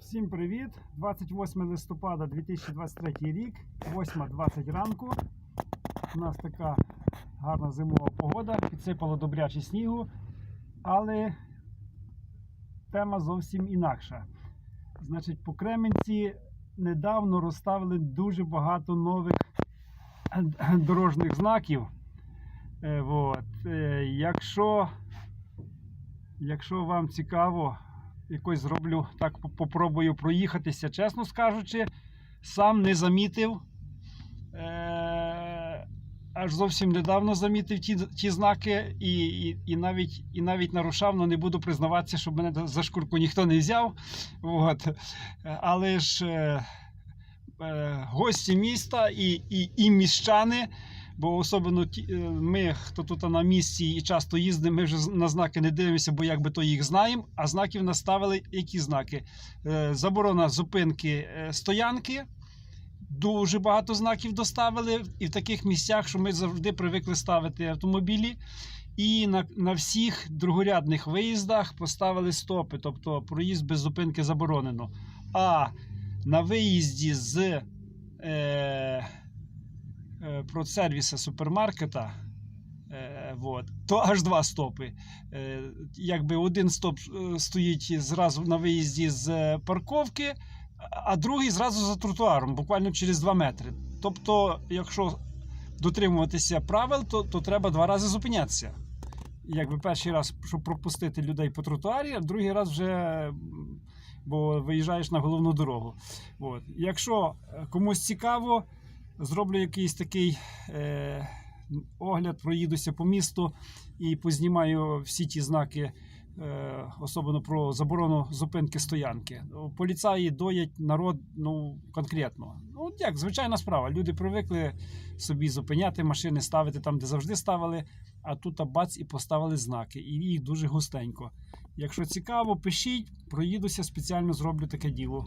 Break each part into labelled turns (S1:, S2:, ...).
S1: Всім привіт! 28 листопада 2023 рік, 8.20 ранку. У нас така гарна зимова погода, підсипало добряче снігу, але тема зовсім інакша. Значить, по Кременці недавно розставили дуже багато нових дорожніх знаків. Е, Вот. Е, Якщо, якщо вам цікаво, якось зроблю так, по- попробую проїхатися, чесно скажучи, сам не замітив. Е, аж зовсім недавно замітив ті, ті знаки і, і, і, навіть, і навіть нарушав, але не буду признаватися, щоб мене за шкурку ніхто не взяв. От. Але ж е, е, гості міста і, і, і міщани. Бо особливо е, ми, хто тут на місці і часто їздимо, ми вже на знаки не дивимося, бо якби то їх знаємо. А знаків наставили які знаки? Е, Заборона зупинки е, стоянки. Дуже багато знаків доставили, і в таких місцях, що ми завжди привикли ставити автомобілі. І на, на всіх другорядних виїздах поставили стопи, тобто проїзд без зупинки заборонено. А на виїзді з е, продсервіса супермаркета, е, вот, то аж два стопи. Е, якби один стоп стоїть зразу на виїзді з парковки, а другий зразу за тротуаром, буквально через 2 метри. Тобто, якщо дотримуватися правил, то, то треба два рази зупинятися. Якби перший раз, щоб пропустити людей по тротуарі, а другий раз вже бо виїжджаєш на головну дорогу. От. Якщо комусь цікаво, зроблю якийсь такий е, огляд, проїдуся по місту і познімаю всі ті знаки, е, особливо про заборону зупинки стоянки. Поліцаї доять народ ну, конкретно. Ну, як, звичайна справа. Люди привикли собі зупиняти машини, ставити там, де завжди ставили, а тут бац і поставили знаки, і їх дуже густенько. Якщо цікаво, пишіть, проїдуся, спеціально зроблю таке діло.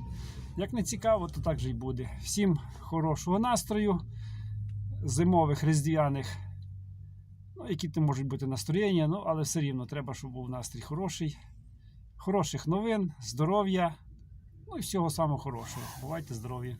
S1: Як не цікаво, то так же й буде. Всім хорошого настрою, зимових, різдвяних. Ну, які там можуть бути настроєння, ну, але все рівно треба, щоб був настрій хороший. Хороших новин, здоров'я, ну і всього самого хорошого. Бувайте здорові!